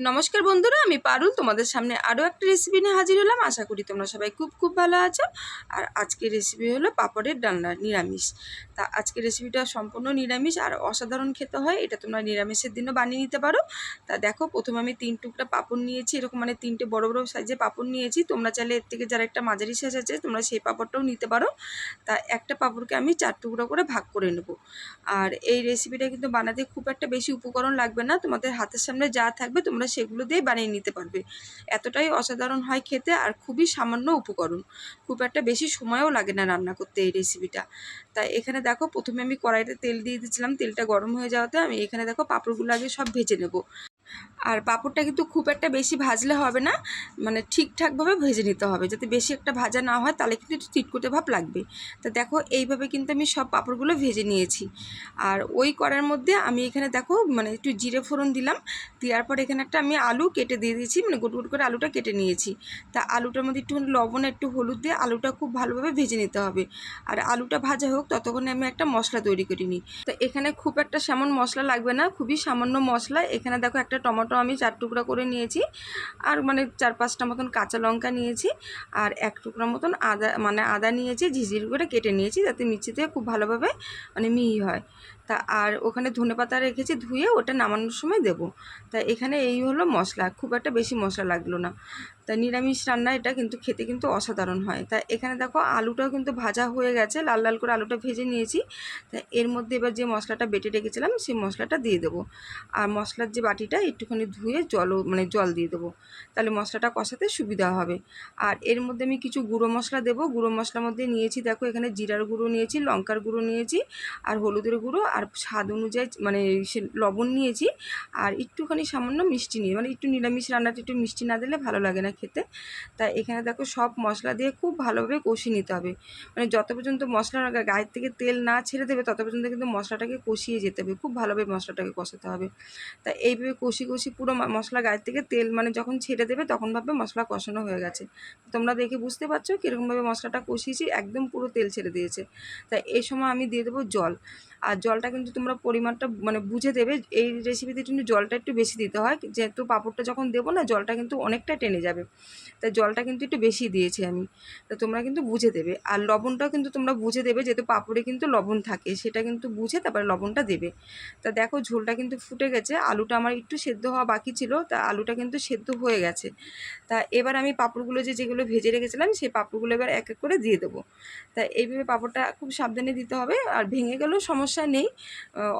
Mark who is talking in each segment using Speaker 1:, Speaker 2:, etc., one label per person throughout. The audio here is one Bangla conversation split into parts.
Speaker 1: নমস্কার বন্ধুরা, আমি পারুল। তোমাদের সামনে আরও একটা রেসিপি নিয়ে হাজির হলাম। আশা করি তোমরা সবাই খুব খুব ভালো আছো। আর আজকের রেসিপি হলো পাপড়ের ডালনা, নিরামিষ। তা আজকের রেসিপিটা সম্পূর্ণ নিরামিষ আর অসাধারণ খেতে হয়। এটা তোমরা নিরামিষের দিনও বানিয়ে নিতে পারো। তা দেখো, প্রথমে আমি তিন টুকরা পাপড় নিয়েছি। এরকম মানে তিনটে বড় বড় সাইজে পাপড় নিয়েছি। তোমরা চাইলে এর থেকে যারা একটা মাঝারি সাইজ আছে, তোমরা সেই পাপড়টাও নিতে পারো। তা একটা পাপড়কে আমি চার টুকরো করে ভাগ করে নেব। আর এই রেসিপিটা কিন্তু বানাতে খুব একটা বেশি উপকরণ লাগবে না। তোমাদের হাতের সামনে যা থাকবে, তোমরা সেগুলো দিয়ে বানিয়ে নিতে পারবে। এতটাই অসাধারণ হয় খেতে আর খুবই সামান্য উপকরণ। খুব একটা বেশি সময়ও লাগে না রান্না করতে এই রেসিপিটা তাই এখানে দেখো, প্রথমে আমি কড়াইতে তেল দিয়ে দিয়েছিলাম। তেলটা গরম হয়ে যাওয়াতে আমি এখানে দেখো, পাঁপড়গুলো আগে সব ভেজে নেব। আর পাঁপড়টা কিন্তু খুব একটা বেশি ভাজলে হবে না মানে ঠিকঠাকভাবে ভেজে নিতে হবে। যাতে বেশি একটা ভাজা না হয়, তাহলে কিন্তু একটু চিটকুটে ভাব লাগবে। তা দেখো, এইভাবে কিন্তু আমি সব পাঁপড়গুলো ভেজে নিয়েছি। আর ওই করার মধ্যে আমি এখানে দেখো মানে একটু জিরে ফোড়ন দিলাম। দেওয়ার পর এখানে একটা আমি আলু কেটে দিয়ে দিয়েছি মানে গোট করে আলুটা কেটে নিয়েছি। তা আলুটার মধ্যে একটু লবণ, একটু হলুদ দিয়ে আলুটা খুব ভালোভাবে ভেজে নিতে হবে। আর আলুটা ভাজা হোক, ততক্ষণে আমি একটা মশলা তৈরি করে নিই। তো এখানে খুব একটা সেমন মশলা লাগবে না, খুবই সামান্য মশলা। এখানে দেখো একটা টমেটো আমি চার টুকরা করে নিয়েছি। আর মানে চার পাঁচটা মতন কাঁচা লঙ্কা নিয়েছি। আর এক টুকরা মতন আদা মানে আদা নিয়েছি ঝিঝির করে কেটে নিয়েছি যাতে মিষ্টিতে খুব ভালোভাবে মানে মিহি হয়। তা আর ওখানে ধনে পাতা রেখেছি, ধুয়ে ওটা নামানোর সময় দেবো। তা এখানে এই হলো মশলা, খুব একটা বেশি মশলা লাগল না। তা নিরামিষ রান্না এটা কিন্তু খেতে কিন্তু অসাধারণ হয়। তা এখানে দেখো আলুটাও কিন্তু ভাজা হয়ে গেছে, লাল লাল করে আলুটা ভেজে নিয়েছি। তা এর মধ্যে এবার যে মশলাটা বেটে রেখেছিলাম সেই মশলাটা দিয়ে দেবো। আর মশলার যে বাটিটা একটুখানি ধুয়ে জলও মানে জল দিয়ে দেবো। তাহলে মশলাটা কষাতে সুবিধা হবে। আর এর মধ্যে আমি কিছু গুঁড়ো মশলা দেবো। গুঁড়ো মশলার মধ্যে নিয়েছি, দেখো এখানে জিরার গুঁড়ো নিয়েছি, লঙ্কার গুঁড়ো নিয়েছি, আর হলুদের গুঁড়ো, আর স্বাদ অনুযায়ী মানে সে লবণ নিয়েছি আর একটুখানি সামান্য মিষ্টি নিয়ে মানে একটু নিরামিষ রান্নাটা একটু মিষ্টি না দিলে ভালো লাগে না খেতে। তাই এখানে দেখো সব মশলা দিয়ে খুব ভালোভাবে কষিয়ে নিতে হবে। মানে যত পর্যন্ত মশলা গায়ের থেকে তেল না ছেড়ে দেবে তত পর্যন্ত কিন্তু মশলাটাকে কষিয়ে যেতে হবে, খুব ভালোভাবে মশলাটাকে কষাতে হবে। তা এইভাবে কষি কষি পুরো মশলা গায়ের থেকে তেল মানে যখন ছেড়ে দেবে তখন ভাববে মশলা কষানো হয়ে গেছে। তোমরা দেখে বুঝতে পারছ কীরকমভাবে মশলাটা কষিয়েছি, একদম পুরো তেল ছেড়ে দিয়েছে। তাই এই সময় আমি দিয়ে দেবো জল। আর জলটা কিন্তু তোমরা পরিমাণটা মানে বুঝে দেবে, এই রেসিপিতে কিন্তু জলটা একটু বেশি দিতে হয়। যেহেতু পাঁপড়টা যখন দেবো না, জলটা কিন্তু অনেকটা টেনে যাবে। তাই জলটা কিন্তু একটু বেশি দিয়েছি আমি। তা তোমরা কিন্তু বুঝে দেবে। আর লবণটাও কিন্তু তোমরা বুঝে দেবে, যেহেতু পাঁপড়ে কিন্তু লবণ থাকে, সেটা কিন্তু বুঝে তারপরে লবণটা দেবে। তা দেখো ঝোলটা কিন্তু ফুটে গেছে, আলুটা আমার একটু সেদ্ধ হওয়া বাকি ছিল, তা আলুটা কিন্তু সেদ্ধ হয়ে গেছে। তা এবার আমি পাঁপড়গুলো যে যেগুলো ভেজে রেখেছিলাম, সেই পাঁপড়গুলো এবার এক এক করে দিয়ে দেবো। তা এইভাবে পাঁপড়টা খুব সাবধানে দিতে হবে, আর ভেঙে গেলেও সমস্যা নেই।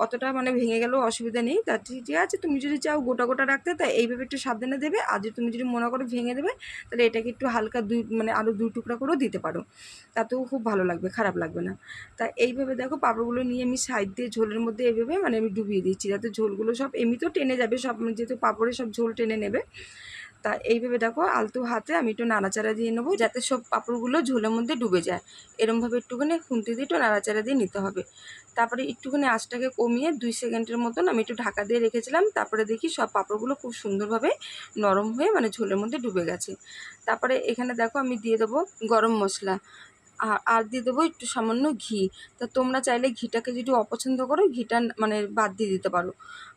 Speaker 1: অতটা মানে ভেঙে গেলেও অসুবিধা নেই। তা ঠিক আছে, তুমি যদি চাও গোটা গোটা রাখতে, তা এইভাবে একটু সাবধানে দেবে। আর যদি তুমি যদি মনে করো ভেঙে দেবে, তাহলে এটাকে একটু হালকা দুই মানে আলু দুই টুকরা করেও দিতে পারো। তাতেও খুব ভালো লাগবে, খারাপ লাগবে না। তা এইভাবে দেখো পাঁপড়গুলো নিয়ে আমি সাইড দিয়ে ঝোলের মধ্যে এইভাবে মানে আমি ডুবিয়ে দিচ্ছি। যাতে ঝোলগুলো সব এমনিতেও টেনে যাবে, সব যেহেতু পাঁপড়ে সব ঝোল টেনে নেবে। তা এইভাবে দেখো আলতু হাতে আমি একটু নাড়াচাড়া দিয়ে নেব, যাতে সব পাপড়গুলো ঝোলের মধ্যে ডুবে যায়। এরমভাবে একটুখানি খুন্তি দিয়ে একটু নাড়াচাড়া দিয়ে নিতে হবে। তারপরে একটুখানি আঁচটাকে কমিয়ে দুই সেকেন্ডের মতন আমি একটু ঢাকা দিয়ে রেখেছিলাম, তারপরে দেখি সব পাপড়গুলো খুব সুন্দরভাবে নরম হয়ে মানে ঝোলের মধ্যে ডুবে গেছে। তারপরে এখানে দেখো আমি দিয়ে দেবো গরম মশলা। আর আর দিয়ে দেবো একটু সামান্য ঘি। তা তোমরা চাইলে ঘিটাকে যদি অপছন্দ করো, ঘিটা মানে বাদ দিয়ে দিতে পারো।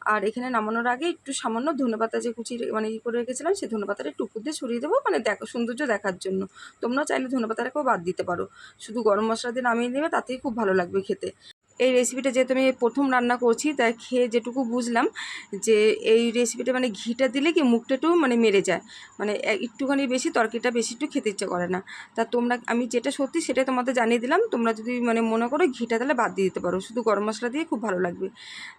Speaker 1: আর এখানে নামানোর আগে একটু সামান্য ধনেপাতা যে কুচি মানে ই করে রেখেছিলাম সেই ধনেপাতাটা একটু উপর দিয়ে ছড়িয়ে দেবো মানে দেখো, সৌন্দর্য দেখার জন্য। তোমরা চাইলে ধনেপাতাটাকেও বাদ দিতে পারো। শুধু গরম মশলা দিয়ে নামিয়ে নেবে, তাতেই খুব ভালো লাগবে খেতে। এই রেসিপিটা যেহেতু আমি প্রথম রান্না করছি তাই খেয়ে যেটুকু বুঝলাম যে এই রেসিপিটা মানে ঘিটা দিলে কি মুখটা একটু মানে মেরে যায়। মানে একটুখানি বেশি, তরকারিটা বেশি একটু খেতে ইচ্ছে করে না। তা তোমরা, আমি যেটা সত্যি সেটা তোমাদের জানিয়ে দিলাম, তোমরা যদি মানে মনে করো ঘিটা তাহলে বাদ দিয়ে দিতে পারো, শুধু গরম মশলা দিয়ে খুব ভালো লাগবে।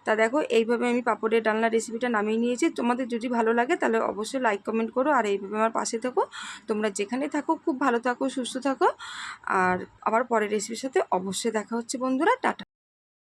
Speaker 1: তা দেখো, এইভাবে আমি পাপড়ের ডালনা রেসিপিটা নামিয়ে নিয়েছি, তোমাদের যদি ভালো লাগে তাহলে অবশ্যই লাইক কমেন্ট করো, আর এইভাবে আমার পাশে থাকো। তোমরা যেখানে থাকো, খুব ভালো থাকো, সুস্থ থাকো, আর আবার পরের রেসিপির সাথে অবশ্যই দেখা হচ্ছে বন্ধুরা, টাটা।